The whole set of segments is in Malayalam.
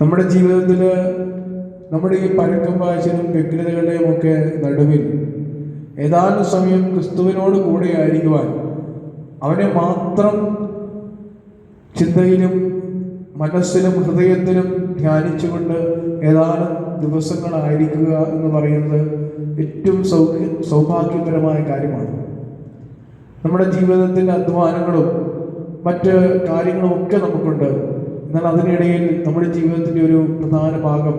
നമ്മുടെ ജീവിതത്തിൽ നമ്മുടെ ഈ പരക്കം വായിച്ചതും വ്യഗ്രതകളുടെയും ഒക്കെ നടുവിൽ ഏതാനും സമയം ക്രിസ്തുവിനോട് കൂടെ ആയിരിക്കുവാൻ അവനെ മാത്രം ചിന്തയിലും മനസ്സിലും ഹൃദയത്തിലും ധ്യാനിച്ചുകൊണ്ട് ഏതാനും ദിവസങ്ങളായിരിക്കുക എന്ന് പറയുന്നത് ഏറ്റവും സൗഖ്യ സൗഭാഗ്യകരമായ കാര്യമാണ്. നമ്മുടെ ജീവിതത്തിന്റെ അധ്വാനങ്ങളും മറ്റ് കാര്യങ്ങളും ഒക്കെ നമുക്കുണ്ട്. എന്നാൽ അതിനിടയിൽ നമ്മുടെ ജീവിതത്തിന്റെ ഒരു പ്രധാന ഭാഗം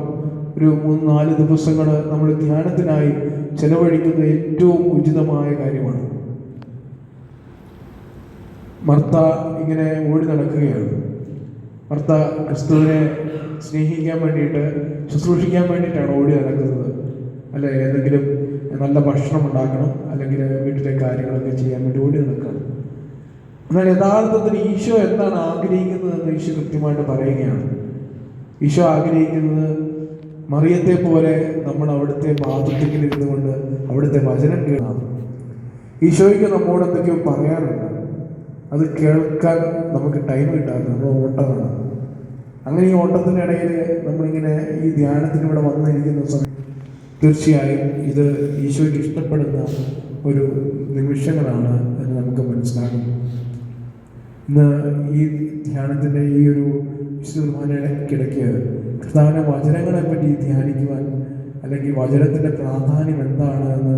ഒരു മൂന്ന് നാല് ദിവസങ്ങൾ നമ്മൾ ധ്യാനത്തിനായി ചെലവഴിക്കുന്നത് ഏറ്റവും ഉചിതമായ കാര്യമാണ്. മർത്ത ഇങ്ങനെ ഓടി നടക്കുകയാണ്. മർത്ത ക്രിസ്തുവിനെ സ്നേഹിക്കാൻ വേണ്ടിയിട്ട് ശുശ്രൂഷിക്കാൻ വേണ്ടിയിട്ടാണ് ഓടി നടക്കുന്നത്. അല്ലെ? ഏതെങ്കിലും നല്ല ഭക്ഷണം ഉണ്ടാക്കണം അല്ലെങ്കിൽ വീട്ടിലെ കാര്യങ്ങളൊക്കെ ചെയ്യാൻ വേണ്ടി ഓടി നടക്കണം എന്നാൽ യഥാർത്ഥത്തിൽ ഈശോ എന്താണ് ആഗ്രഹിക്കുന്നതെന്ന് ഈശോ കൃത്യമായിട്ട് പറയുകയാണ്. ഈശോ ആഗ്രഹിക്കുന്നത് മറിയത്തെ പോലെ നമ്മൾ അവിടുത്തെ പാത്രത്തിൽ ഇരുന്നു കൊണ്ട് അവിടുത്തെ വചനം കേൾക്കണം ഈശോയ്ക്ക് നമ്മോട് എന്തൊക്കെയോ പറയാറുണ്ട്. അത് കേൾക്കാൻ നമുക്ക് ടൈം കിട്ടാറില്ല. നമ്മൾ ഓട്ടമാണ്. അങ്ങനെ ഈ ഓട്ടത്തിനിടയിൽ നമ്മളിങ്ങനെ ഈ ധ്യാനത്തിന് ഇവിടെ വന്നിരിക്കുന്ന സമയം തീർച്ചയായും ഇത് ഈശോയ്ക്ക് ഇഷ്ടപ്പെടുന്ന ഒരു നിമിഷങ്ങളാണ് എന്ന് നമുക്ക് മനസ്സിലാകും. ഇന്ന് ഈ ധ്യാനത്തിന്റെ ഈ ഒരു വിശുദ്ധമാനക്കിടയ്ക്ക് പ്രധാന വചനങ്ങളെ പറ്റി ധ്യാനിക്കുവാൻ അല്ലെങ്കിൽ വചനത്തിന്റെ പ്രാധാന്യം എന്താണ് എന്ന്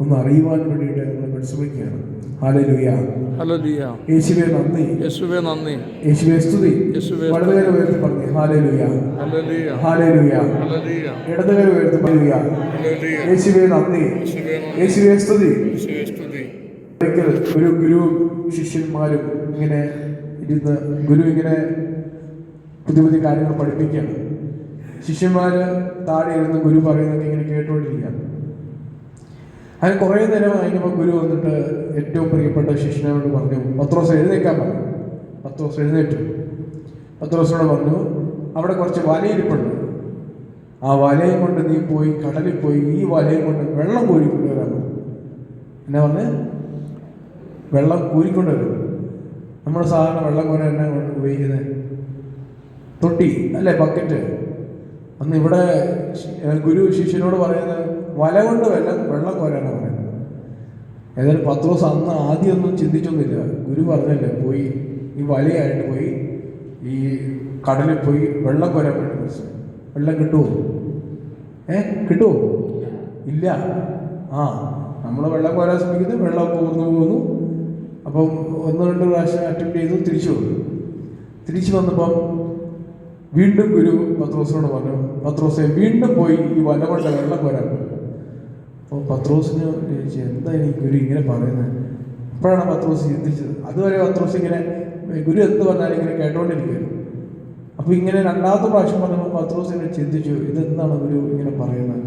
ഒന്ന് അറിയുവാൻ വേണ്ടിയിട്ട് നമ്മൾ പരിശ്രമിക്കുകയാണ്. യേശുവെ നന്ദി. യേശുവേ നന്ദി. യേശുവേ സ്തുതി. വലതുകര ഉയർത്തി പറഞ്ഞു. ഹാലലുയ ഹല്ലേലൂയ. ഹാലലുയ ഹല്ലേലൂയ. ഇടതുകര ഉയർത്തി പറയുക. യേശുവേ നന്ദി. യേശുവേ സ്തുതി. ഒരിക്കൽ ഒരു ഗുരു ശിഷ്യന്മാരും ഇങ്ങനെ ഇരുന്ന് ഗുരു ഇങ്ങനെ പുതിയ പുതിയ കാര്യങ്ങൾ പഠിപ്പിക്കുകയാണ്. ശിഷ്യന്മാര് താഴെ ഇരുന്ന് ഗുരു പറയുന്നത് ഇങ്ങനെ കേട്ടുകൊണ്ടിരിക്കുകയാണ് അതിന് കുറേ നേരം കഴിഞ്ഞപ്പോൾ ഗുരു വന്നിട്ട് ഏറ്റവും പ്രിയപ്പെട്ട ശിഷ്യനോട് പറഞ്ഞു ദിവസം എഴുന്നേക്കാൻ പറഞ്ഞു. പത്ത് ദിവസം എഴുന്നേറ്റു. പത്രോസിനോട് പറഞ്ഞു അവിടെ കുറച്ച് വലയിരിപ്പുണ്ട്. ആ വലയും കൊണ്ട് നീ പോയി കടലിൽ പോയി ഈ വലയും കൊണ്ട് വെള്ളം കോരി കൊണ്ടുവരാൻ പറഞ്ഞു എന്നാ പറഞ്ഞേ? വെള്ളം കോരിക്കൊണ്ടുവരും നമ്മൾ സാധാരണ വെള്ളം കോരാൻ തന്നെ ഉപയോഗിക്കുന്നത്. തൊട്ടി അല്ലേ ബക്കറ്റ് അന്ന് ഇവിടെ ഗുരു ശിഷ്യനോട് പറയുന്നത് വല കൊണ്ട് വെള്ളം വെള്ളം കോരാനാണ് പറയുന്നത്. ഏതായാലും പത്ത് ദിവസം അന്ന് ആദ്യമൊന്നും ചിന്തിച്ചൊന്നുമില്ല. ഗുരു പറഞ്ഞല്ലേ പോയി ഈ വലയായിട്ട് പോയി ഈ കടലിൽ പോയി വെള്ളം കോരാൻ വേണ്ടി വെള്ളം കിട്ടുമോ ഏ കിട്ടുമോ ഇല്ല. ആ നമ്മൾ വെള്ളം കോരാൻ ശ്രമിക്കുന്നു വെള്ളം പോകുന്നു പോകുന്നു. അപ്പം ഒന്ന് രണ്ട് പ്രാവശ്യം അറ്റൻഡ് ചെയ്തു തിരിച്ചു വന്നു. തിരിച്ചു വന്നപ്പം വീണ്ടും ഗുരു പത്രോസിനോട് പറഞ്ഞു പത്രോസെ വീണ്ടും പോയി ഈ വല കൊണ്ട് വെള്ളം പറഞ്ഞു അപ്പോൾ പത്രോസിന് ചോദിച്ചു എന്താ ഈ ഗുരു ഇങ്ങനെ പറയുന്നത് അപ്പോഴാണ് പത്രോസ് ചിന്തിച്ചത്. അതുവരെ പത്രോസ് ഇങ്ങനെ ഗുരു എന്ത് പറഞ്ഞാലും ഇങ്ങനെ കേട്ടോണ്ടിരിക്കുകയായിരുന്നു. അപ്പോൾ ഇങ്ങനെ രണ്ടാമത്തെ പ്രാവശ്യം പറഞ്ഞപ്പോൾ പത്രോസ് ഇങ്ങനെ ചിന്തിച്ചു ഇതെന്താണ് ഗുരു ഇങ്ങനെ പറയുന്നത്?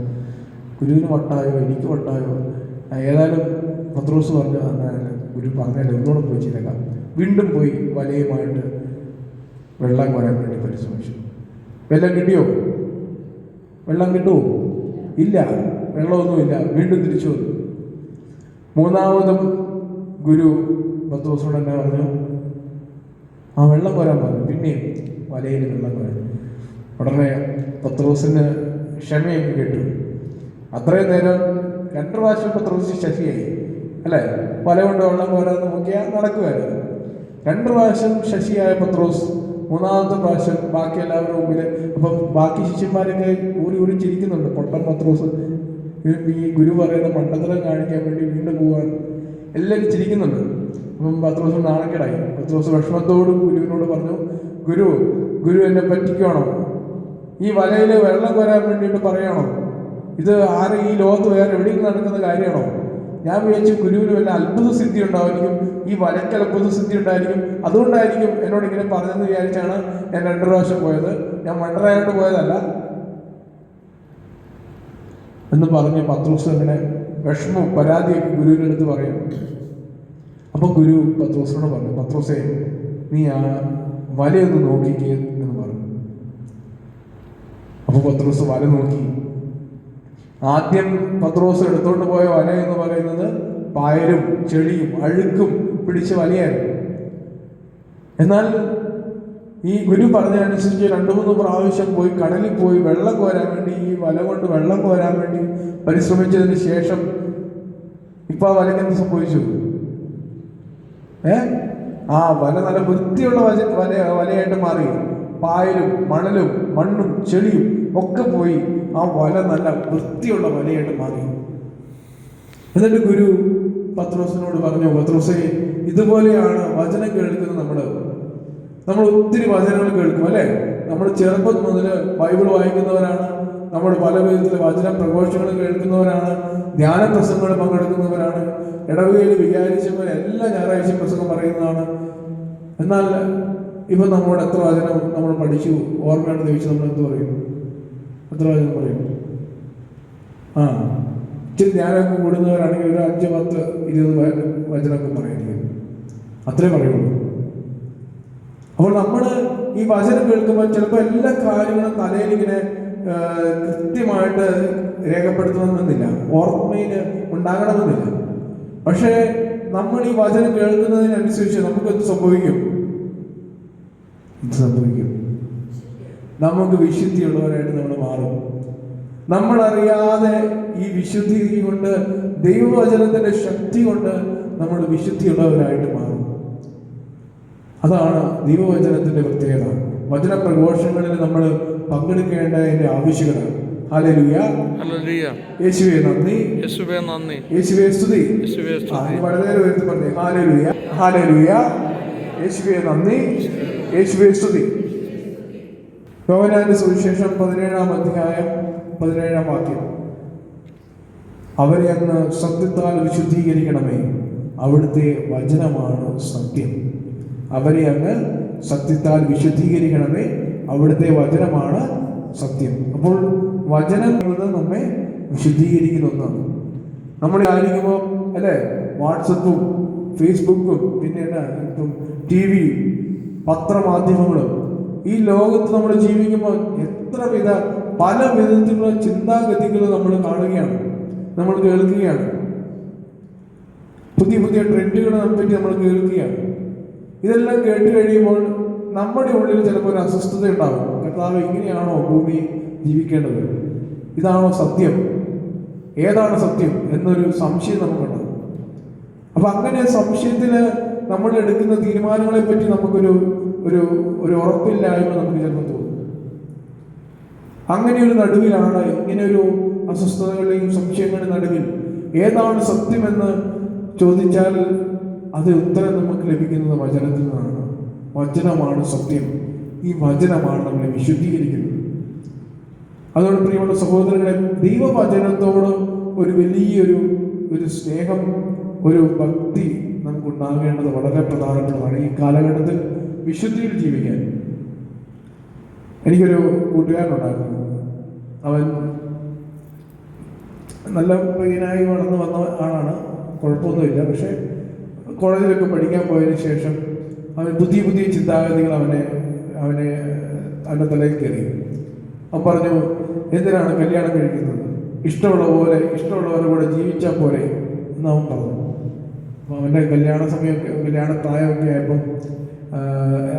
ഗുരുവിന് വട്ടായോ? എനിക്ക് വട്ടായോ? ഏതായാലും പത്രോസ് പറഞ്ഞു എന്നാൽ ഗുരു പറഞ്ഞാൽ ഒന്നുകൂടെ പോയി ചെയ്തേക്കാം. വീണ്ടും പോയി വലയുമായിട്ട് വെള്ളം കോരാൻ വേണ്ടി പരിശ്രമിച്ചു. വെള്ളം കിട്ടിയോ? വെള്ളം കിട്ടുമോ ഇല്ല. വെള്ളമൊന്നുമില്ല. വീണ്ടും തിരിച്ചു വന്നു. മൂന്നാമതും ഗുരു പത്രോസിനോട് എന്നെ പറഞ്ഞു ആ വെള്ളം കോരാൻ പറഞ്ഞു. പിന്നെയും വലയിൽ വെള്ളം കോരാൻ. ഉടനെ പത്രോസിന് ക്ഷമയൊക്കെ കേട്ടു. അത്രയും നേരം രണ്ട് പ്രാവശ്യം പത്രോസ് ശശിയായി. അല്ലേ? വല കൊണ്ട് വെള്ളം കോരാൻ നോക്കിയാൽ നടക്കുമായിരുന്നു രണ്ട് പ്രാവശ്യം ശശിയായ പത്രോസ് മൂന്നാമത്തെ പ്രാവശ്യം ബാക്കി എല്ലാവരുടെ മുമ്പിൽ അപ്പം ബാക്കി ശിഷ്യന്മാരൊക്കെ ഊരി ഊരി ചിരിക്കുന്നുണ്ട്. പൊട്ടൻ പത്രോസ് ഈ- ഈ ഗുരു പറയുന്ന മണ്ടത്തരം കാണിക്കാൻ വേണ്ടി വീണ്ടും പോവാണ്. എല്ലാവരും ചിരിക്കുന്നുണ്ട്. അപ്പം പത്രോസ് നാണക്കേടായി. പത്രോസ് വിഷമത്തോട് ഗുരുവിനോട് പറഞ്ഞു ഗുരു ഗുരു എന്നെ പറ്റിക്കണോ? ഈ വലയിൽ വെള്ളം കോരാൻ വേണ്ടിയിട്ട് പറയണോ? ഇത് ആരെ ഈ ലോകത്ത് വേറെ എവിടെയും നടക്കുന്ന കാര്യമാണോ? ഞാൻ വിചാരിച്ചു ഗുരുവിന് വല്ല അത്ഭുത സിദ്ധി ഉണ്ടായിരിക്കും ഈ വരയ്ക്ക് അത്ഭുത സിദ്ധി ഉണ്ടായിരിക്കും. അതുകൊണ്ടായിരിക്കും എന്നോട് ഇങ്ങനെ പറഞ്ഞെന്ന് വിചാരിച്ചാണ് ഞാൻ രണ്ടു പ്രാവശ്യം പോയത്. ഞാൻ മണ്ടറായോണ്ട് പോയതല്ല. എന്ന് പറഞ്ഞ് പത്രോസ് അങ്ങനെ വിഷമവും പരാതിയൊക്കെ ഗുരുവിന്റെ അടുത്ത് പറയും. അപ്പൊ ഗുരു പത്രോസിനോട് പറഞ്ഞു പത്രോസേ നീ ആ വലയൊന്ന് നോക്കിക്കേ എന്ന് പറഞ്ഞു. അപ്പൊ പത്രോസ് വല നോക്കി. ആദ്യം പത്രോസ് എടുത്തോണ്ട് പോയ വല എന്ന് പറയുന്നത് പായലും ചെളിയും അഴുക്കും പിടിച്ച വലയായിരുന്നു. എന്നാൽ ഈ ഗുരു പറഞ്ഞതനുസരിച്ച് രണ്ടു മൂന്ന് പ്രാവശ്യം പോയി കടലിൽ പോയി വെള്ളം കോരാൻ വേണ്ടി ഈ വല കൊണ്ട് വെള്ളം കോരാൻ വേണ്ടി പരിശ്രമിച്ചതിന് ശേഷം ഇപ്പൊ ആ വലക്കെന്ത് സംഭവിച്ചു? ഏ? ആ വല നല്ല വൃത്തിയുള്ള വല വലയായിട്ട് മാറി. പായലും മണലും മണ്ണും ചെളിയും ഒക്കെ പോയി ആ വല നല്ല വൃത്തിയുള്ള വലയായിട്ട് മാറി. എന്നിട്ട് ഗുരു പത്രോസിനോട് പറഞ്ഞു പത്രോസേ ഇതുപോലെയാണ് വചനം കേൾക്കുന്നത് നമ്മൾ നമ്മൾ ഒത്തിരി വചനങ്ങൾ കേൾക്കും അല്ലേ? നമ്മൾ ചെറുപ്പം മുതൽ ബൈബിൾ വായിക്കുന്നവരാണ് നമ്മൾ പല വിധത്തിൽ വചന പ്രഘോഷങ്ങൾ കേൾക്കുന്നവരാണ് ധ്യാന പ്രസംഗങ്ങൾ പങ്കെടുക്കുന്നവരാണ്. ഇടവകയിൽ വിചാരിച്ചവർ എല്ലാ ഞായറാഴ്ച പ്രസംഗം പറയുന്നതാണ്. എന്നാൽ ഇപ്പം നമ്മോട് എത്ര വചനം നമ്മൾ പഠിച്ചു ഓർമ്മയുണ്ട് ചോദിച്ചു നമ്മൾ എന്ത് പറയും? വചനം പറയും? ആ ഇച്ചിരി ധ്യാനമൊക്കെ കൂടുന്നവരാണെങ്കിൽ ഒരു അഞ്ച് പത്ത് ഇരുപത് വചനമൊക്കെ പറയുന്നത് അത്രേ പറയുള്ളൂ. അപ്പോൾ നമ്മൾ ഈ വചനം കേൾക്കുമ്പോൾ ചിലപ്പോൾ എല്ലാ കാര്യങ്ങളും തലയിൽ ഇങ്ങനെ കൃത്യമായിട്ട് രേഖപ്പെടുത്തണമെന്നില്ല. ഓർമ്മയിൽ ഉണ്ടാകണമെന്നില്ല. പക്ഷേ നമ്മൾ ഈ വചനം കേൾക്കുന്നതിനനുസരിച്ച് നമുക്ക് എന്ത് സംഭവിക്കും? എന്ത് സംഭവിക്കും? നമുക്ക് വിശുദ്ധിയുള്ളവരായിട്ട് നമ്മൾ മാറും. നമ്മൾ അറിയാതെ ഈ വിശുദ്ധി കൊണ്ട് ദൈവവചനത്തിന്റെ ശക്തി കൊണ്ട് നമ്മൾ വിശുദ്ധിയുള്ളവരായിട്ട് മാറും. അതാണ് ദൈവവചനത്തിന്റെ പ്രത്യേകത. വചന പ്രഘോഷങ്ങളിൽ നമ്മൾ പങ്കെടുക്കേണ്ടതിന്റെ ആവശ്യകത. യേശുവെ നന്ദി. യേശുവേ നന്ദി. യേശുവേ സ്തുതി. യേശുവേ വളരെ ഉയർത്തി പറഞ്ഞേ. ഹാലലുയ ഹാലലുയ യേശുവെ നന്ദി. യേശുവെ സ്തുതി. യോവനാന്റെ സുവിശേഷം പതിനേഴാം അധ്യായം പതിനേഴാം വാക്യം. അവരെ അങ്ങ് സത്യത്താൽ വിശുദ്ധീകരിക്കണമേ. അവിടുത്തെ വചനമാണ് സത്യം. അവരെ അങ്ങ് സത്യത്താൽ വിശുദ്ധീകരിക്കണമേ. അവിടുത്തെ വചനമാണ് സത്യം. അപ്പോൾ വചനം എന്നത് നമ്മെ വിശുദ്ധീകരിക്കുന്ന ഒന്നാണ്. നമ്മൾ ആയിരിക്കുമ്പോൾ അല്ലേ? വാട്സപ്പും ഫേസ്ബുക്കും പിന്നെ എന്നാ ടി വി പത്രമാധ്യമങ്ങളും ഈ ലോകത്ത് നമ്മൾ ജീവിക്കുമ്പോൾ എത്ര വിധ പല വിധത്തിലുള്ള ചിന്താഗതികൾ നമ്മൾ കാണുകയാണ് നമ്മൾ കേൾക്കുകയാണ്. പുതിയ പുതിയ ട്രെൻഡുകളെ പറ്റി നമ്മൾ കേൾക്കുകയാണ്. ഇതെല്ലാം കേട്ട് കഴിയുമ്പോൾ നമ്മുടെ ഉള്ളിൽ ചിലപ്പോൾ ഒരു അസ്വസ്ഥത ഉണ്ടാകും കർത്താവ് ഇങ്ങനെയാണോ ഭൂമി ജീവിക്കേണ്ടത്? ഇതാണോ സത്യം? ഏതാണ് സത്യം എന്നൊരു സംശയം നമുക്കുണ്ട്. അപ്പൊ അങ്ങനെ സംശയത്തിന് നമ്മൾ എടുക്കുന്ന തീരുമാനങ്ങളെ പറ്റി നമുക്കൊരു ഒരു ഒരു ഉറപ്പില്ലായ്മ നമുക്ക് ചിലപ്പോൾ തോന്നും. അങ്ങനെ ഒരു നടുവിലാണ് ഇങ്ങനെ ഒരു അസ്വസ്ഥതകളുടെയും സംശയങ്ങളുടെ നടുവിൽ ഏതാണ് സത്യമെന്ന് ചോദിച്ചാൽ അത് ഉത്തരം നമുക്ക് ലഭിക്കുന്നത് വചനത്തിൽ നിന്നാണ്. വചനമാണ് സത്യം. ഈ വചനമാണ് നമ്മളെ വിശുദ്ധീകരിക്കുന്നത്. അതുകൊണ്ട് പ്രിയമുള്ള സഹോദരങ്ങളെ ദൈവവചനത്തോട് ഒരു വലിയൊരു ഒരു സ്നേഹം ഒരു ഭക്തി നമുക്ക് ഉണ്ടാകേണ്ടത് വളരെ പ്രധാനപ്പെട്ടതാണ് ഈ കാലഘട്ടത്തിൽ. വിശുദ്ധിയിൽ ജീവിക്കാൻ. എനിക്കൊരു കൂട്ടുകാരനുണ്ടായിരുന്നു. അവൻ നല്ല പയ്യനായി വളർന്നു വന്ന ആളാണ്. കുഴപ്പമൊന്നുമില്ല. പക്ഷേ കോളേജിലൊക്കെ പഠിക്കാൻ പോയതിന് ശേഷം അവൻ പുതിയ പുതിയ ചിന്താഗതികൾ അവനെ അവനെ അവന്റെ തലയിൽ കയറി. അവൻ പറഞ്ഞു എന്തിനാണ് കല്യാണം കഴിക്കുന്നത്? ഇഷ്ടമുള്ള പോലെ ഇഷ്ടമുള്ളവരെ കൂടെ ജീവിച്ചാൽ പോലെ എന്ന് അവൻ പറഞ്ഞു. അപ്പോൾ അവന്റെ കല്യാണ സമയമൊക്കെ കല്യാണ പ്രായമൊക്കെ ആയപ്പം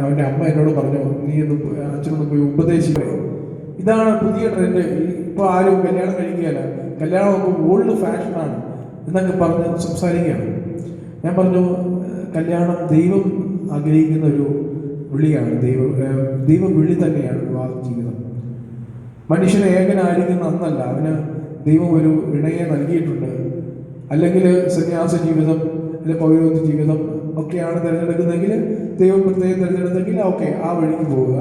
അവന്റെ അമ്മ എന്നോട് പറഞ്ഞു നീ ഒന്ന് അച്ഛനോട് പോയി ഉപദേശിക്കേ ഇതാണ് പുതിയ ട്രെൻഡ് ഇപ്പോൾ ആരും കല്യാണം കഴിക്കുകയല്ല. കല്യാണമൊക്കെ ഓൾഡ് ഫാഷനാണ് എന്നൊക്കെ പറഞ്ഞ് സംസാരിക്കുകയാണ്. ഞാൻ പറഞ്ഞു കല്യാണം ദൈവം ആഗ്രഹിക്കുന്ന ഒരു വിളിയാണ്. ദൈവ ദൈവം വിളി തന്നെയാണ് വിവാഹ ജീവിതം. മനുഷ്യനെ ഏകനായിരിക്കുന്ന അന്നല്ല. അവന് ദൈവം ഒരു ഇണയെ നൽകിയിട്ടുണ്ട്. അല്ലെങ്കിൽ സന്യാസ ജീവിതം അല്ലെങ്കിൽ പൗരോഹിത്യ ജീവിതം ഒക്കെയാണ് തിരഞ്ഞെടുക്കുന്നതെങ്കിൽ ദൈവം പ്രത്യേകം തിരഞ്ഞെടുത്തെങ്കിൽ ഓക്കെ ആ വഴിക്ക് പോവുക.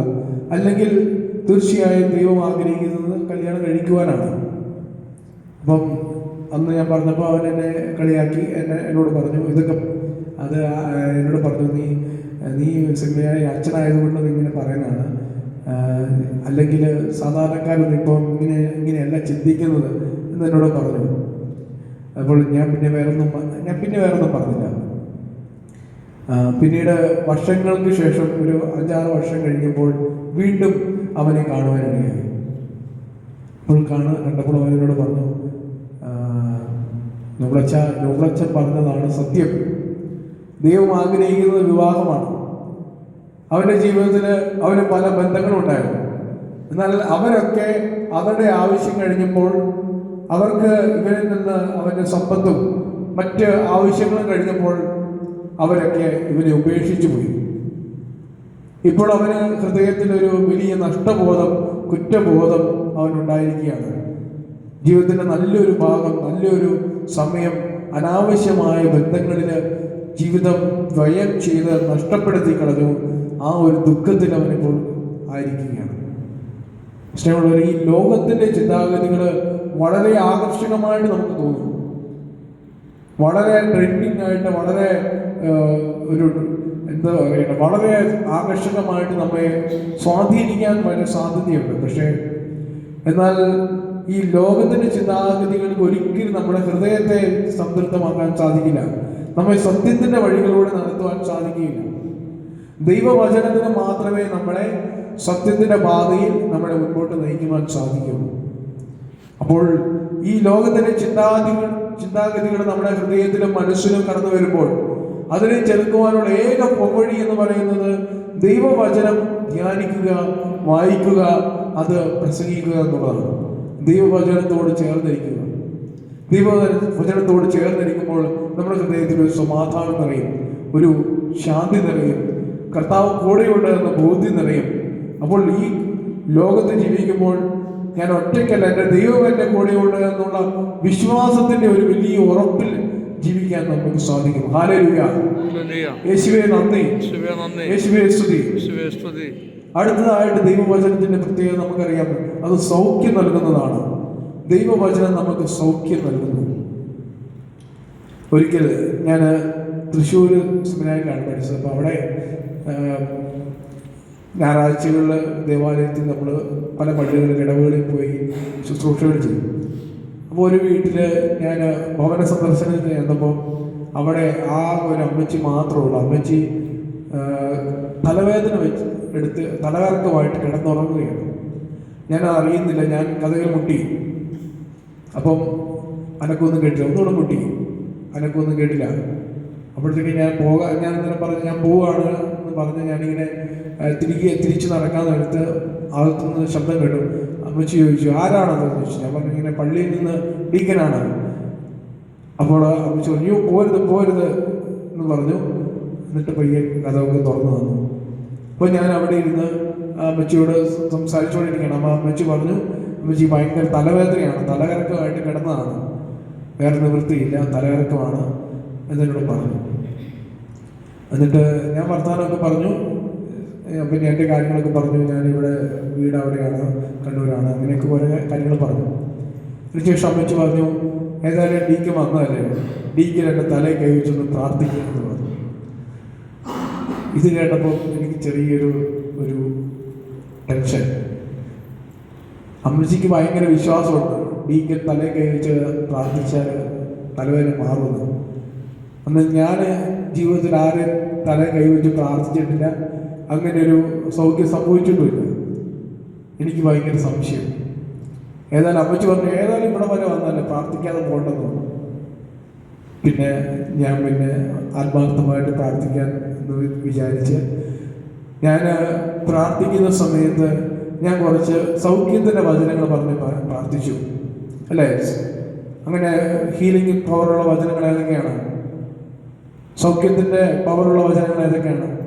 അല്ലെങ്കിൽ തീർച്ചയായും ദൈവം ആഗ്രഹിക്കുന്നത് കല്യാണം കഴിക്കുവാനാണ്. അപ്പം അന്ന് ഞാൻ പറഞ്ഞപ്പോൾ അവൻ എന്നെ കളിയാക്കി എന്നെ എന്നോട് പറഞ്ഞു ഇതൊക്കെ അത് എന്നോട് പറഞ്ഞു നീ നീ സിനിമയായി അച്ഛനായതുകൊണ്ട് നീ ഇങ്ങനെ പറയുന്നതാണ്. അല്ലെങ്കിൽ സാധാരണക്കാരൊന്നും ഇപ്പോൾ ഇങ്ങനെ ഇങ്ങനെയല്ല ചിന്തിക്കുന്നത് എന്ന് എന്നോട് പറഞ്ഞു. അപ്പോൾ ഞാൻ പിന്നെ വേറൊന്നും ഞാൻ പിന്നെ വേറൊന്നും പറഞ്ഞില്ല. പിന്നീട് വർഷങ്ങൾക്ക് ശേഷം ഒരു അഞ്ചാറ് വർഷം കഴിഞ്ഞപ്പോൾ വീണ്ടും അവനെ കാണുവാനിടയായി. അപ്പോൾ കാണാൻ കണ്ടപ്പോൾ അവനോട് പറഞ്ഞു നോബ്ലച്ച നോബ്ലച്ചൻ പറഞ്ഞതാണ് സത്യം. ദൈവം ആഗ്രഹിക്കുന്നത് വിവാഹമാണ്. അവന്റെ ജീവിതത്തിൽ അവന് പല ബന്ധങ്ങളുണ്ടായിരുന്നു. എന്നാൽ അവരൊക്കെ അവരുടെ ആവശ്യം കഴിഞ്ഞപ്പോൾ അവർക്ക് ഇവരിൽ നിന്ന് അവന്റെ സമ്പത്തും മറ്റ് ആവശ്യങ്ങളും കഴിഞ്ഞപ്പോൾ അവരൊക്കെ ഇവനെ ഉപേക്ഷിച്ചു പോയി. ഇപ്പോൾ അവന് ഹൃദയത്തിൽ ഒരു വലിയ നഷ്ടബോധം കുറ്റബോധം അവനുണ്ടായിരിക്കുകയാണ്. ജീവിതത്തിന്റെ നല്ലൊരു ഭാഗം നല്ലൊരു സമയം അനാവശ്യമായ ബന്ധങ്ങളിൽ ജീവിതം വ്യയം ചെയ്ത് നഷ്ടപ്പെടുത്തി കളഞ്ഞു. ആ ഒരു ദുഃഖത്തിൽ അവനിപ്പോൾ ആയിരിക്കുകയാണ്. സ്നേഹമുള്ളവർ ഈ ലോകത്തിന്റെ ചിന്താഗതികൾ വളരെ ആകർഷകമായിട്ട് നമുക്ക് തോന്നും. വളരെ ട്രെൻഡിങ് ആയിട്ട് വളരെ ഒരു എന്താ പറയുക വളരെ ആകർഷകമായിട്ട് നമ്മെ സ്വാധീനിക്കാൻ വളരെ സാധ്യതയുണ്ട്. പക്ഷേ എന്നാൽ ഈ ലോകത്തിന്റെ ചിന്താഗതികൾക്ക് ഒരിക്കലും നമ്മുടെ ഹൃദയത്തെ സംതൃപ്തമാക്കാൻ സാധിക്കില്ല. നമ്മെ സത്യത്തിന്റെ വഴികളിലൂടെ നടത്തുവാൻ സാധിക്കുകയില്ല. ദൈവവചനത്തിന് മാത്രമേ നമ്മളെ സത്യത്തിന്റെ പാതയിൽ നമ്മളെ മുൻപോട്ട് നയിക്കുവാൻ സാധിക്കുള്ളൂ അപ്പോൾ ഈ ലോകത്തിന്റെ ചിന്താഗതികൾ ചിന്താഗതികൾ നമ്മുടെ ഹൃദയത്തിലും മനസ്സിലും കടന്നു വരുമ്പോൾ അതിനെ ചെറുക്കുവാനുള്ള ഏക പൊവഴി എന്ന് പറയുന്നത് ദൈവവചനം ധ്യാനിക്കുക വായിക്കുക അത് പ്രസംഗിക്കുക എന്നുള്ളതാണ്. ദൈവവചനത്തോട് ചേർന്നിരിക്കുക. ദൈവവചനത്തോട് ചേർന്നിരിക്കുമ്പോൾ നമ്മുടെ ഹൃദയത്തിൽ ഒരു സമാധാനം നിറയും ഒരു ശാന്തി നിറയും കർത്താവ് കൂടെയുണ്ട് എന്ന ബോധ്യം നിറയും. അപ്പോൾ ഈ ലോകത്ത് ജീവിക്കുമ്പോൾ ഞാൻ ഒറ്റയ്ക്കല്ല എന്റെ ദൈവം എന്റെ കൂടെയുണ്ട് എന്നുള്ള വിശ്വാസത്തിന്റെ ഒരു വലിയ ഉറപ്പിൽ ജീവിക്കാൻ നമുക്ക് സാധിക്കും. ഹാലലുയ. യേശുവെ നന്ദി. യേശുവേ സ്തുതി. അടുത്തതായിട്ട് ദൈവവചനത്തിന്റെ പ്രത്യേകത നമുക്കറിയാം. അത് സൗഖ്യം നൽകുന്നതാണ്. ദൈവവചനം നമുക്ക് സൗഖ്യം നൽകുന്നു. ഒരിക്കൽ ഞാൻ തൃശ്ശൂർ സെമിനാരിലാണ് പഠിച്ചത്. അപ്പോൾ അവിടെ ഞായറാഴ്ചകളിൽ ദേവാലയത്തിൽ നമ്മൾ പല പള്ളികളിൽ ഇടവുകളിൽ പോയി ശുശ്രൂഷകൾ ചെയ്യും. അപ്പോൾ ഒരു വീട്ടിൽ ഞാൻ ഭവന സന്ദർശനത്തിന് ചെന്നപ്പോൾ അവിടെ ആ ഒരു അമ്മച്ചി മാത്രമേ ഉള്ളൂ. അമ്മച്ചി തലവേദന വെച്ച് എടുത്ത് തലകറക്കമായിട്ട് കിടന്നുറങ്ങുകയാണ്. ഞാൻ അറിയുന്നില്ല. ഞാൻ കഥകൾ മുട്ടി. അപ്പം അനക്കൊന്നും കേട്ടില്ല. ഒന്നുകൂടെ മുട്ടി. അനക്കൊന്നും കേട്ടില്ല. അപ്പോഴത്തേക്ക് ഞാൻ പോകാൻ ഞാൻ ഇന്നലെ പറഞ്ഞു ഞാൻ പോവുകയാണ് എന്ന് പറഞ്ഞ് ഞാനിങ്ങനെ തിരികെ തിരിച്ച് നടക്കാൻ നേരത്ത് അകത്തുനിന്ന് ശബ്ദം കേട്ടു. അമ്മച്ചി ചോദിച്ചു ആരാണെന്ന് ചോദിച്ചു. ഞാൻ പറഞ്ഞു ഇങ്ങനെ പള്ളിയിൽ നിന്ന് ഡീക്കനാണ്. അപ്പോൾ അമ്മച്ചി പറഞ്ഞു "അയ്യോ, പോരുത് പോരുത് എന്ന് പറഞ്ഞു. എന്നിട്ട് പയ്യെ കഥയൊക്കെ തുറന്നു തന്നു. അപ്പോൾ ഞാൻ അവിടെ ഇരുന്ന് അമ്മച്ചിയോട് സംസാരിച്ചുകൊണ്ടിരിക്കുകയാണ്. അമ്മ അമ്മച്ചി പറഞ്ഞു അമ്മച്ചി ഭയങ്കര തലവേദനയാണ്. തലകറക്കമായിട്ട് കിടന്നതാണ്. വേറെ നിവൃത്തിയില്ല. തലകറക്കമാണ് എന്നോട് പറഞ്ഞു. എന്നിട്ട് ഞാൻ വർത്തമാനമൊക്കെ പറഞ്ഞു. പിന്നെ എന്റെ കാര്യങ്ങളൊക്കെ പറഞ്ഞു ഞാനിവിടെ വീട് അവിടെയാണ് കണ്ണൂരാണ് അങ്ങനെയൊക്കെ കുറേ കാര്യങ്ങൾ പറഞ്ഞു. അതിനുശേഷം അമ്മച്ചി പറഞ്ഞു ഏതായാലും ഡീക്ക് വന്നതല്ലേ ഡീക്ക് എന്റെ തലയിൽ കൈവച്ചൊന്ന് പ്രാർത്ഥിക്കുമെന്ന് പറഞ്ഞു. ഇത് കേട്ടപ്പോൾ എനിക്ക് ചെറിയൊരു ഒരു ടെൻഷൻ. അമ്മച്ചിക്ക് ഭയങ്കര വിശ്വാസമുണ്ട് ഡീക്കൻ തലയിൽ കൈവച്ച് പ്രാർത്ഥിച്ചാൽ തലവേദന മാറുമെന്ന്. അന്ന് ഞാൻ ജീവിതത്തിൽ ആരെയും തല കൈവച്ച് പ്രാർത്ഥിച്ചിട്ടില്ല. അങ്ങനെ ഒരു സൗഖ്യം സംഭവിച്ചിട്ടുമില്ല. എനിക്ക് ഭയങ്കര സംശയം. ഏതായാലും അമ്മച്ചി പറഞ്ഞു ഏതായാലും ഇവിടെ വരെ വന്നല്ലേ പ്രാർത്ഥിക്കാതെ പോകണ്ടെന്ന് പിന്നെ ഞാൻ പിന്നെ ആത്മാർത്ഥമായിട്ട് പ്രാർത്ഥിക്കാൻ എന്ന് വിചാരിച്ച് ഞാൻ പ്രാർത്ഥിക്കുന്ന സമയത്ത് ഞാൻ കുറച്ച് സൗഖ്യത്തിന്റെ വചനങ്ങൾ പറഞ്ഞ് പ്രാർത്ഥിച്ചു. അല്ലേ? അങ്ങനെ ഹീലിംഗ് പവറുള്ള വചനങ്ങൾ ഏതൊക്കെയാണ്? സൗഖ്യത്തിന്റെ പവറുള്ള വചനങ്ങൾ ഏതൊക്കെയാണ്?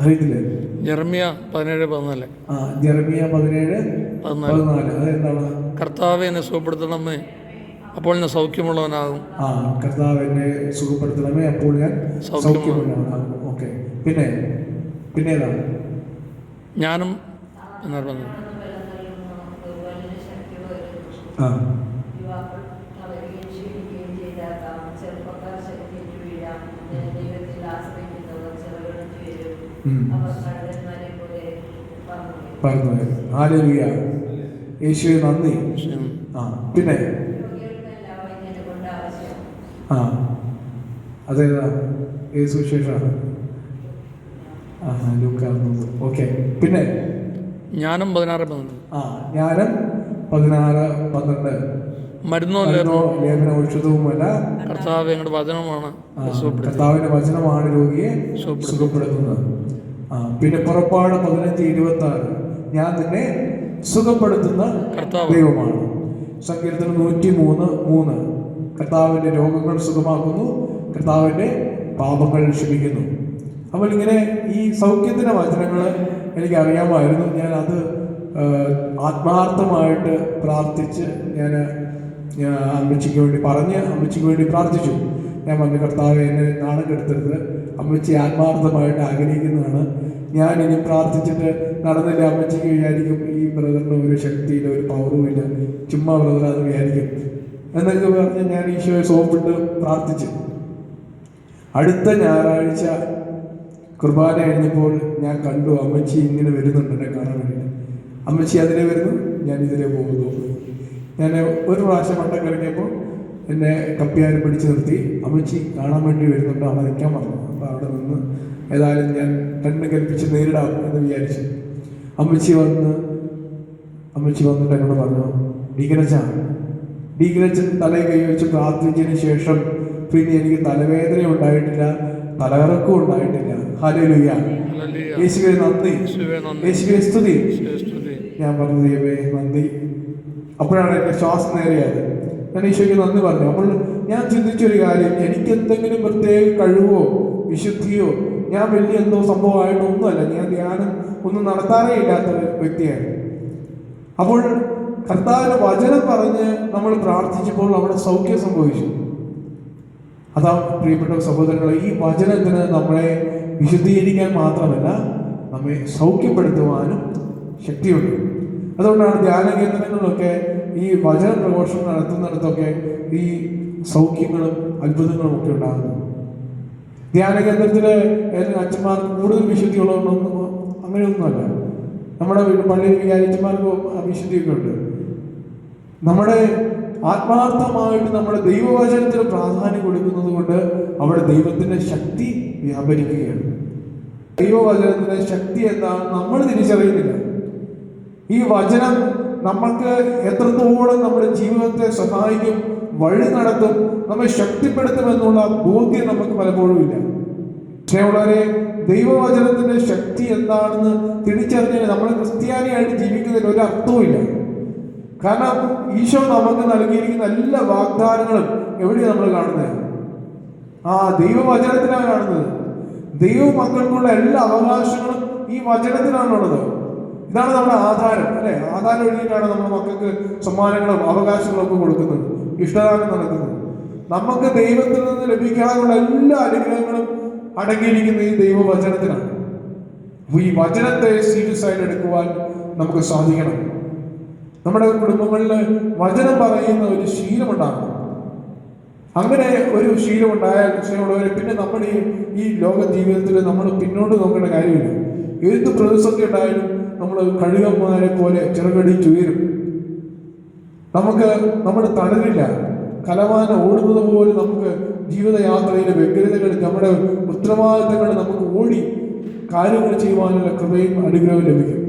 അറിയത്തില്ലേ? ജെറമ്യ പതിനേഴ് പതിനാല്. ആ ജെറമിയ പതിനേഴ് പതിനാല്. പതിനാല്. അതെന്താണ്? കർത്താവെ എന്നെ സുഖപ്പെടുത്തണമേ അപ്പോൾ ഞാൻ സൗഖ്യമുള്ളവനാകും. ആ കർത്താവ് എന്നെ സുഖപ്പെടുത്തണമേ അപ്പോൾ ഞാൻ സൗഖ്യമാണ്. സൗഖ്യമുള്ളവനാകും. ഓക്കെ. പിന്നെ പിന്നെ ഏതാണ് ഞാനും എന്നാണ് പറഞ്ഞത്? ആ യുവാക്കൾ തളരുകയും ക്ഷീണിക്കുകയും ചെയ്താക്കാം ചെറുപ്പക്കാർ ശക്തിയേറ്റു വീഴാം ദൈവത്തിൽ ആശ്രയിക്കുന്നവർ ചെറുകടിച്ചു വരും ഉം. അവർ കഴുകന്മാരെ പോലെ പറഞ്ഞു പറഞ്ഞു ഹാലലുയ യേശുവെ നന്ദി. ആ പിന്നെ? ആ. അതേതാ ഏത് സുവിശേഷമാണ് ആ ലൂക്കാർന്നത് ഓക്കെ. പിന്നെ? ഞാനും പതിനാറ് പന്ത്രണ്ട്. ആ ഞാനും പതിനാറ് പന്ത്രണ്ട്. മരുന്നോ ലേപന ഔഷധവുമല്ല. കർത്താവ് ഞങ്ങളുടെ വചനമാണ് കർത്താവിന്റെ വചനമാണ് രോഗിയെ സുഖപ്പെടുത്തുന്നത്. പിന്നെ പുറപ്പാട് പതിനഞ്ച് ഇരുപത്തി ആറ് ഞാൻ നിന്നെ സുഖപ്പെടുത്തുന്ന. ദൈവമാണ്. സങ്കീർത്തനം നൂറ്റി മൂന്ന്. മൂന്ന് കർത്താവിന്റെ രോഗങ്ങൾ സുഖമാക്കുന്നു കർത്താവിന്റെ പാപങ്ങൾ ക്ഷമിക്കുന്നു. അപ്പോൾ ഇങ്ങനെ ഈ സൗഖ്യത്തിന്റെ വചനങ്ങൾ എനിക്ക് അറിയാമായിരുന്നു ഞാൻ അത് ആത്മാർത്ഥമായിട്ട് പ്രാർത്ഥിച്ച് ഞാൻ ഞാൻ അമ്മച്ചിക്ക് വേണ്ടി പറഞ്ഞ് അമ്മച്ചിക്ക് വേണ്ടി പ്രാർത്ഥിച്ചു. ഞാൻ പറഞ്ഞു കർത്താവ് എന്നെ നാണം കെടുത്തരുത്. അമ്മച്ചി ആത്മാർത്ഥമായിട്ട് ആഗ്രഹിക്കുന്നതാണ്. ഞാൻ ഇനി പ്രാർത്ഥിച്ചിട്ട് നടന്നില്ല അമ്മച്ചിക്ക് വിചാരിക്കും ഈ ബ്രദറിന് ഒരു ശക്തിയില്ല ഒരു പവറും ഇല്ല. ചുമ്മാ ബ്രദറാന്ന് വിചാരിക്കും. എന്നൊക്കെ പറഞ്ഞ് ഞാൻ ഈശോയെ സോപ്പിട്ട് പ്രാർത്ഥിച്ചു. അടുത്ത ഞായറാഴ്ച കുർബാന കഴിഞ്ഞപ്പോൾ ഞാൻ കണ്ടു അമ്മച്ചി ഇങ്ങനെ വരുന്നുണ്ട് എന്നെ കാണാൻ വേണ്ടി അമ്മച്ചി അതിലെ വരുന്നു ഞാൻ ഇതിലെ പോകുന്നു. ഞാൻ ഒരു പ്രാവശ്യം വട്ടം കഴിഞ്ഞപ്പോൾ എന്നെ കപ്പിയാരും പിടിച്ചു നിർത്തി. അമ്മച്ചി കാണാൻ വേണ്ടി വരുന്നുണ്ട് അവിടെ നിൽക്കാൻ പറഞ്ഞു. അപ്പോൾ അവിടെ നിന്ന് ഏതായാലും ഞാൻ തന്നെ കൽപ്പിച്ച് നേരിടാം എന്ന് വിചാരിച്ചു. അമ്മച്ചി വന്ന് അമ്മച്ചി വന്നിട്ട് എന്നോട് പറഞ്ഞു ഡീഗ്രജ ഡീഗ്രജൻ തലയിൽ കൈവച്ച് പ്രാർത്ഥിച്ചതിന് ശേഷം പിന്നെ എനിക്ക് തലവേദന ഉണ്ടായിട്ടില്ല തലകറക്കം ഉണ്ടായിട്ടില്ല. ഹല്ലേലൂയ. ഹല്ലേലൂയ. യേശുവേ നന്ദി. യേശുവേ നന്ദി. യേശുവേ സ്തുതി. ഞാൻ പറഞ്ഞു ദൈവമേ നന്ദി. അപ്പോഴാണ് എന്റെ ശ്വാസം നേരെയായത്. ഞാൻ ഈശോയ്ക്ക് നന്ദി പറഞ്ഞു. അപ്പോൾ ഞാൻ ചിന്തിച്ചൊരു കാര്യം എനിക്ക് എന്തെങ്കിലും പ്രത്യേക കഴിവോ വിശുദ്ധിയോ? ഞാൻ വലിയ എന്തോ സംഭവമായിട്ടോ ഒന്നുമല്ല ഞാൻ ധ്യാനം ഒന്നും നടത്താറേ ഇല്ലാത്ത ഒരു വ്യക്തിയാണ്. അപ്പോൾ കർത്താവിന്റെ വചനം പറഞ്ഞ് നമ്മൾ പ്രാർത്ഥിച്ചപ്പോൾ അവിടെ സൗഖ്യം സംഭവിച്ചു. അതാ പ്രിയപ്പെട്ട സഹോദരങ്ങളെ ഈ വചനത്തിന് നമ്മളെ വിശുദ്ധീകരിക്കാൻ മാത്രമല്ല നമ്മെ സൗഖ്യപ്പെടുത്തുവാനും ശക്തിയുണ്ട്. അതുകൊണ്ടാണ് ധ്യാന കേന്ദ്രങ്ങളിലൊക്കെ ഈ വചന പ്രഘോഷണം നടത്തുന്നിടത്തൊക്കെ ഈ സൗഖ്യങ്ങളും അത്ഭുതങ്ങളും ഒക്കെ ഉണ്ടാകുന്നത്. ധ്യാന കേന്ദ്രത്തിലെ അച്ഛന്മാർ കൂടുതൽ വിശുദ്ധിയുള്ളതൊന്നും അങ്ങനെയൊന്നുമല്ല. നമ്മുടെ പള്ളിയിൽ വിചാരിച്ചമാർക്ക് വിശുദ്ധിയൊക്കെ ഉണ്ട് നമ്മുടെ ആത്മാർത്ഥമായിട്ട് നമ്മുടെ ദൈവവചനത്തിന് പ്രാധാന്യം കൊടുക്കുന്നത് കൊണ്ട് അവിടെ ദൈവത്തിന്റെ ശക്തി വ്യാപരിക്കുകയാണ്. ദൈവവചനത്തിന്റെ ശക്തി എന്താണെന്ന് നമ്മൾ തിരിച്ചറിയുന്നില്ല. ഈ വചനം നമ്മൾക്ക് എത്രത്തോളം നമ്മുടെ ജീവിതത്തെ സഹായിക്കും വഴി നടത്തും നമ്മെ ശക്തിപ്പെടുത്തുമെന്നുള്ള ബോധ്യം നമുക്ക് പലപ്പോഴും ഇല്ല. സ്നേഹമുള്ളവരെ ദൈവവചനത്തിന്റെ ശക്തി എന്താണെന്ന് തിരിച്ചറിഞ്ഞാൽ നമ്മൾ ക്രിസ്ത്യാനിയായിട്ട് ജീവിക്കുന്നതിൽ ഒരു അർത്ഥവുമില്ല കാരണം ഈശോ നമുക്ക് നൽകിയിരിക്കുന്ന എല്ലാ വാഗ്ദാനങ്ങളും എവിടെയാണ് നമ്മൾ കാണുന്നത്? ആ ദൈവവചനത്തിലാണ് കാണുന്നത്. ദൈവ മക്കൾക്കുള്ള എല്ലാ അവകാശങ്ങളും ഈ വചനത്തിലാണുള്ളത്. ഇതാണ് നമ്മുടെ ആധാരം അല്ലെ? ആധാരം എഴുതിയിട്ടാണ് നമ്മുടെ മക്കൾക്ക് സമ്മാനങ്ങളും അവകാശങ്ങളും ഒക്കെ കൊടുക്കുന്നത്. ഇഷ്ടദാനം നടക്കുന്നത് നമുക്ക് ദൈവത്തിൽ നിന്ന് ലഭിക്കാനുള്ള എല്ലാ അനുഗ്രഹങ്ങളും അടങ്ങിയിരിക്കുന്ന ഈ ദൈവവചനത്തിനാണ്. ഈ വചനത്തെ സീരിയസ് ആയിട്ട് എടുക്കുവാൻ നമുക്ക് സാധിക്കണം. നമ്മുടെ കുടുംബങ്ങളിൽ വചനം പറയുന്ന ഒരു ശീലമുണ്ടാകണം അങ്ങനെ ഒരു ശീലം ഉണ്ടായാൽ സ്നേഹമുള്ളവരെ പിന്നെ നമ്മുടെ ഈ ലോക ജീവിതത്തിൽ നമ്മൾ പിന്നോട്ട് നോക്കേണ്ട കാര്യമില്ല. ഏത് പ്രതിസന്ധി ഉണ്ടായാലും നമ്മൾ കഴുകന്മാരെ പോലെ ചിറകടിച്ചുയരും നമുക്ക് നമ്മുടെ തളരില്ല കലവാന ഓടുന്നത് പോലെ നമുക്ക് ജീവിതയാത്രയിലെ വ്യഗ്രതകൾ നമ്മുടെ ഉത്തരവാദിത്തങ്ങൾ നമുക്ക് ഓടി കാര്യങ്ങൾ ചെയ്യുവാനുള്ള കൃപയും അനുഗ്രഹവും ലഭിക്കും.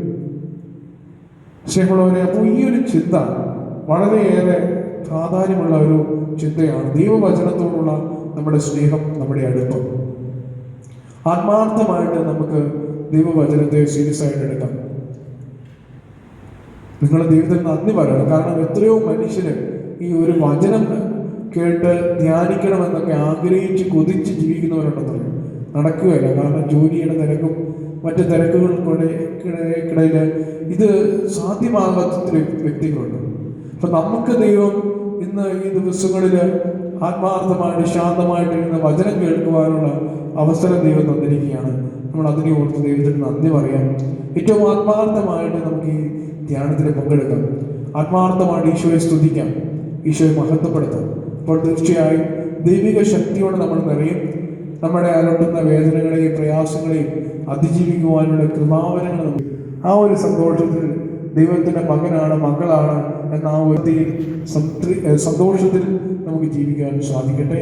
സ്നേഹമുള്ളവരെ അപ്പോൾ ഈ ഒരു ചിന്ത വളരെയേറെ പ്രാധാന്യമുള്ള ഒരു ചിന്തയാണ്. ദൈവവചനത്തോടുള്ള നമ്മുടെ സ്നേഹം നമ്മുടെ അടുപ്പം. ആത്മാർത്ഥമായിട്ട് നമുക്ക് ദൈവവചനത്തെ സീരിയസ് ആയിട്ട് എടുക്കാം. നിങ്ങളുടെ ദൈവത്തിൽ നന്ദി പറയണം. കാരണം എത്രയോ മനുഷ്യന് ഈ ഒരു വചനം കേട്ട് ധ്യാനിക്കണമെന്നൊക്കെ ആഗ്രഹിച്ച് കൊതിച്ച് ജീവിക്കുന്നവരുണ്ടെന്ന് നടക്കുകയില്ല. കാരണം ജോലിയുടെ തിരക്കും മറ്റ് തിരക്കുകൾക്കിടയിൽ ഇത് സാധ്യമാകാത്ത വ്യക്തികളുണ്ട്. അപ്പൊ നമുക്ക് ദൈവം ഇന്ന് ഈ ദിവസങ്ങളിൽ ആത്മാർത്ഥമായിട്ട് ശാന്തമായിട്ട് ഇരുന്ന് വചനം കേൾക്കുവാനുള്ള അവസരം ദൈവം തന്നിരിക്കുകയാണ്. നമ്മൾ അതിനെ ഓർത്ത് ദൈവത്തിന് നന്ദി പറയാം. ഏറ്റവും ആത്മാർത്ഥമായിട്ട് നമുക്ക് ഈ ധ്യാനത്തിൽ പങ്കെടുക്കാം. ആത്മാർത്ഥമായിട്ട് ഈശോയെ സ്തുതിക്കാം. ഈശോയെ മഹത്വപ്പെടുത്താം. അപ്പോൾ തീർച്ചയായും ദൈവിക ശക്തിയോടെ നമ്മൾ നിറയും. നമ്മുടെ അലട്ടുന്ന വേദനകളെയും പ്രയാസങ്ങളെയും അതിജീവിക്കുവാനുള്ള കൃപാവരങ്ങൾ ആ ഒരു സന്തോഷത്തിൽ ദൈവത്തിന്റെ മകനാണ് മകളാണ് എന്ന ആ ഒരു സന്തോഷത്തിൽ നമുക്ക് ജീവിക്കാൻ സാധിക്കട്ടെ.